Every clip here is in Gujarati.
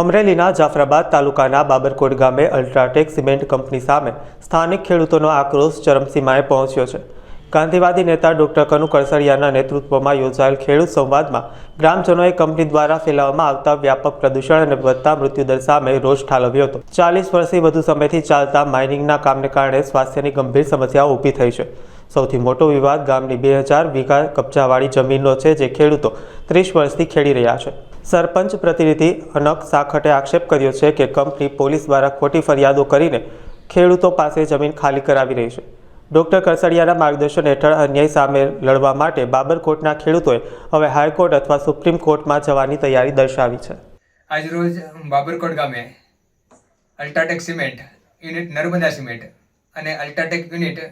અમરેલીના જાફરાબાદ તાલુકાના બાબરકોટ ગામે અલ્ટ્રાટેક સિમેન્ટ કંપની સામે સ્થાનિક ખેડૂતોનો આક્રોશ ચરમસીમાએ પહોંચ્યો છે. ગાંધીવાદી નેતા ડોક્ટર કનુ કળસરિયાના નેતૃત્વમાં યોજાયેલ ખેડૂત સંવાદમાં ગ્રામજનોએ કંપની દ્વારા ફેલાવવામાં આવતા વ્યાપક પ્રદૂષણ અને વધતા મૃત્યુદર સામે રોષ ઠાલવ્યો હતો. ચાલીસ વર્ષથી વધુ સમયથી ચાલતા માઇનિંગના કામને કારણે સ્વાસ્થ્યની ગંભીર સમસ્યાઓ ઊભી થઈ છે. સૌથી મોટો વિવાદ ગામની બે હજાર વીઘા કબજાવાળી જમીનનો છે જે ખેડૂતો ત્રીસ વર્ષથી ખેડી રહ્યા છે. સરપંચ પ્રતિનિધિ અનક સાખટે આક્ષેપ કર્યો છે કે કંપની પોલીસ દ્વારા ખોટી ફરિયાદો કરીને ખેડૂતો પાસે જમીન ખાલી કરાવી રહી છે. ડોક્ટર કરસડિયાના માર્ગદર્શન હેઠળ અન્યાય સામે લડવા માટે બાબરકોટના ખેડૂતોએ હવે હાઈકોર્ટ અથવા સુપ્રીમ કોર્ટમાં જવાની તૈયારી દર્શાવી છે. આજરોજ બાબરકોટ ગામે UltraTech cement unit Narmada cement અને UltraTech unit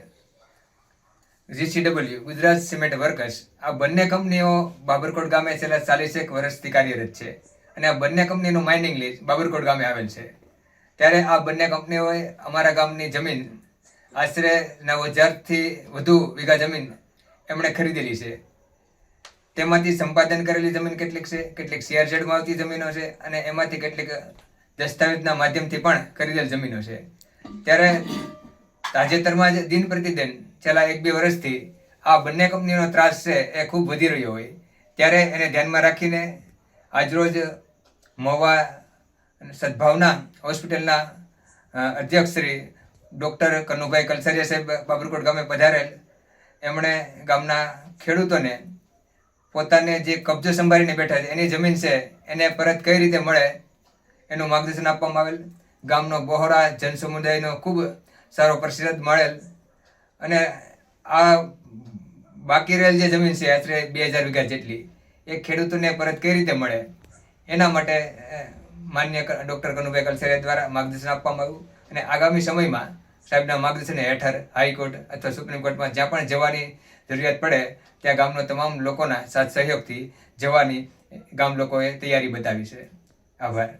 GCW Gujarat cement workers, આ બંને કંપનીઓ બાબરકોટ ગામે છેલ્લા ચાલીસેક વર્ષથી કાર્યરત છે અને આ બંને કંપનીનું માઇનિંગ લીઝ બાબરકોટ ગામે આવેલ છે. ત્યારે આ બંને કંપનીઓએ અમારા ગામની જમીન આશરે નવ હજારથી વધુ વીઘા જમીન એમણે ખરીદેલી છે. તેમાંથી સંપાદન કરેલી જમીન કેટલીક છે, કેટલીક સીઆરઝેડમાં આવતી જમીનો છે અને એમાંથી કેટલીક દસ્તાવેજના માધ્યમથી પણ ખરીદેલ જમીનો છે. ત્યારે તાજેતરમાં જ દિન પ્રતિદિન, છેલ્લા એક બે વર્ષથી આ બંને કંપનીનો ત્રાસ છે એ ખૂબ વધી રહ્યો હોય. ત્યારે એને ધ્યાનમાં રાખીને આજરોજ મહુવા સદભાવના હોસ્પિટલના અધ્યક્ષ શ્રી ડૉક્ટર કનુભાઈ કલસરિયા સાહેબ બાબરકોટ ગામે પધારેલ. એમણે ગામના ખેડૂતોને પોતાને જે કબજો સંભાળીને બેઠા છે, એની જમીન છે, એને પરત કઈ રીતે મળે એનું માર્ગદર્શન આપવામાં આવેલ. ગામનો બહોરા જન સમુદાયનો ખૂબ સારો પ્રતિસાદ મળેલ. અને આ બાકી રહેલ જે જમીન છે, આશરે બે હજાર વીઘા જેટલી, એ ખેડૂતોને પરત કઈ રીતે મળે? એના માટે માન્ય ડૉક્ટર કનુભાઈ કલસરિયા દ્વારા માર્ગદર્શન આપવામાં આવ્યું. અને આગામી સમયમાં સાહેબના માર્ગદર્શન હેઠળ હાઈકોર્ટ અથવા સુપ્રીમ કોર્ટમાં જ્યાં પણ જવાની જરૂરિયાત પડે, ત્યાં ગામનો તમામ લોકોના સાથ સહયોગથી જવાની ગામ લોકોએ તૈયારી બતાવી છે. આભાર.